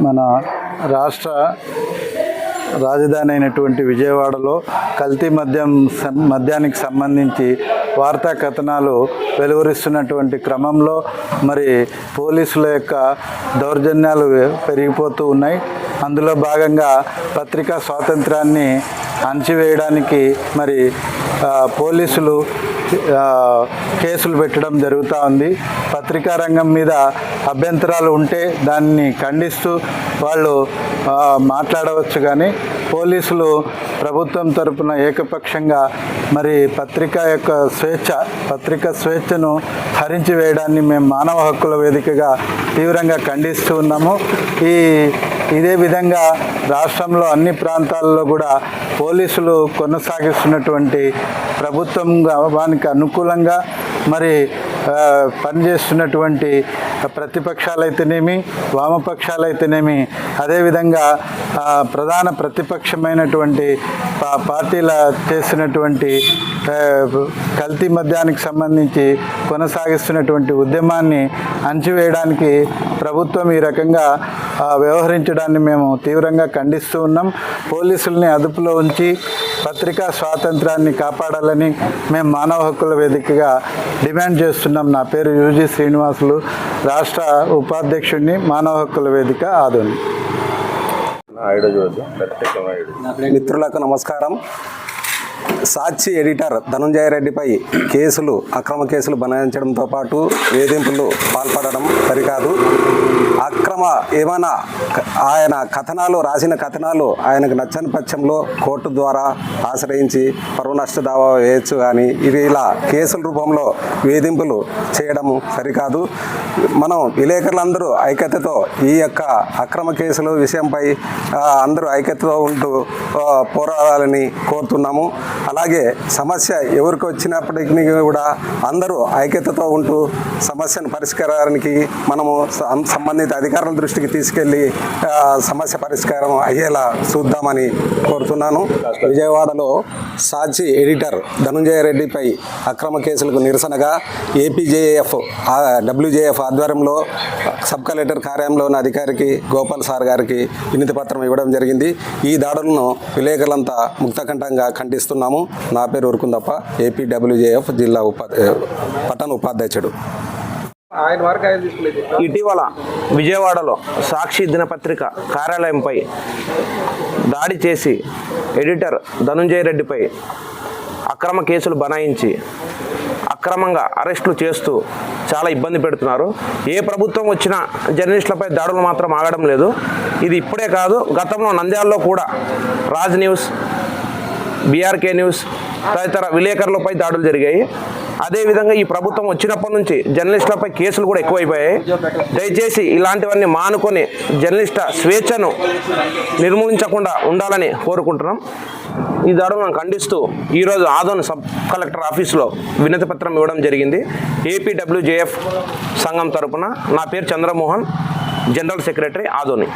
మన రాష్ట్ర రాజధాని అయినటువంటి విజయవాడలో కల్తీ మద్యం సం- మద్యానికి సంబంధించి వార్తా కథనాలు వెలువరిస్తున్నటువంటి క్రమంలో మరి పోలీసుల యొక్క దౌర్జన్యాలు పెరిగిపోతూ ఉన్నాయి. అందులో భాగంగా పత్రికా స్వాతంత్రాన్ని అణచివేయడానికి మరి పోలీసులు కేసులు పెట్టడం జరుగుతూ ఉంది. పత్రికా రంగం మీద అభ్యంతరాలు ఉంటే దాన్ని ఖండిస్తూ వాళ్ళు మాట్లాడవచ్చు కానీ పోలీసులు ప్రభుత్వం తరపున ఏకపక్షంగా మరి పత్రిక యొక్క స్వేచ్ఛ పత్రిక స్వేచ్ఛను హరించి వేయడాన్ని మేము మానవ హక్కుల వేదికగా తీవ్రంగా ఖండిస్తూ ఉన్నాము. ఈ ఇదే విధంగా రాష్ట్రంలో అన్ని ప్రాంతాల్లో కూడా పోలీసులు కొనసాగిస్తున్నటువంటి ప్రభుత్వం వానికి అనుకూలంగా మరి పనిచేస్తున్నటువంటి ప్రతిపక్షాలైతేనేమి వామపక్షాలైతేనేమి అదేవిధంగా ప్రధాన ప్రతిపక్షమైనటువంటి పా- పార్టీల చేసినటువంటి కల్తీ మద్యానికి సంబంధించి కొనసాగిస్తున్నటువంటి ఉద్యమాన్ని అణచివేయడానికి ప్రభుత్వం ఈ రకంగా వ్యవహరించడాన్ని మేము తీవ్రంగా ఖండిస్తూ ఉన్నాం. పోలీసుల్ని అదుపులో ఉంచి పత్రికా స్వాతంత్రాన్ని కాపాడాలని మేము మానవ హక్కుల వేదికగా డిమాండ్ చేస్తున్నాం. నా పేరు యూజీ శ్రీనివాసులు రాష్ట్ర ఉపాధ్యక్షుడిని మానవ హక్కుల వేదిక ఆదోని. మిత్రులకు నమస్కారం. సాక్షి ఎడిటర్ ధనంజయ రెడ్డిపై కేసులు అక్రమ కేసులు బనాయించడంతో పాటు వేధింపులు పాల్పడడం సరికాదు. అక్రమ ఏమైనా ఆయన కథనాలు రాసిన కథనాలు ఆయనకు నచ్చని పక్షంలో కోర్టు ద్వారా ఆశ్రయించి పరువు నష్ట దావా వేయచ్చు కానీ ఇది ఇలా కేసుల రూపంలో వేధింపులు చేయడం సరికాదు. మనం విలేకరులందరూ ఐక్యతతో ఈ యొక్క అక్రమ కేసులు విషయంపై అందరూ ఐక్యతతో ఉంటూ పోరాడాలని కోరుతున్నాము. అలాగే సమస్య ఎవరికి వచ్చినప్పటికీ కూడా అందరూ ఐక్యతతో ఉంటూ సమస్యను పరిష్కారానికి మనము సంబంధిత అధికారుల దృష్టికి తీసుకెళ్ళి సమస్య పరిష్కారం అయ్యేలా చూద్దామని కోరుతున్నాను. విజయవాడలో సాక్షి ఎడిటర్ ధనుంజయ రెడ్డిపై అక్రమ కేసులకు నిరసనగా ఏపీజేఎఫ్ డబ్ల్యూజేఎఫ్ ఆధ్వర్యంలో సబ్ కలెక్టర్ కార్యాలయంలోని అధికారికి గోపాల్ సార్ గారికి వినతి పత్రం ఇవ్వడం జరిగింది. ఈ దాడులను విలేకరులంతా ముక్తకంఠంగా ఖండిస్తున్నాము. నా పేరు ఉరుకుందప్ప ఏపీ డబ్ల్యూజేఎఫ్ జిల్లా ఉపాధ్య పట్టణ ఉపాధ్యక్షుడు. ఇటీవల విజయవాడలో సాక్షి దినపత్రిక కార్యాలయంపై దాడి చేసి ఎడిటర్ ధనుంజయ రెడ్డిపై అక్రమ కేసులు బనాయించి అక్రమంగా అరెస్టులు చేస్తూ చాలా ఇబ్బంది పెడుతున్నారు. ఏ ప్రభుత్వం వచ్చినా జర్నలిస్టులపై దాడులు మాత్రం ఆగడం లేదు. ఇది ఇప్పుడే కాదు గతంలో నంద్యాలలో కూడా రాజ్ న్యూస్ బీఆర్కే న్యూస్ తదితర విలేకరులపై దాడులు జరిగాయి. అదేవిధంగా ఈ ప్రభుత్వం వచ్చినప్పటి నుంచి జర్నలిస్టులపై కేసులు కూడా ఎక్కువైపోయాయి. దయచేసి ఇలాంటివన్నీ మానుకొని జర్నలిస్ట స్వేచ్ఛను నిర్మూలించకుండా ఉండాలని కోరుకుంటున్నాం. ఈ దాడులను ఖండిస్తూ ఈరోజు ఆదోన్ సబ్ కలెక్టర్ ఆఫీస్లో వినతి పత్రం ఇవ్వడం జరిగింది. ఏపీడబ్ల్యూజేఎఫ్ సంఘం తరపున నా పేరు చంద్రమోహన్ జనరల్ సెక్రటరీ ఆదోని.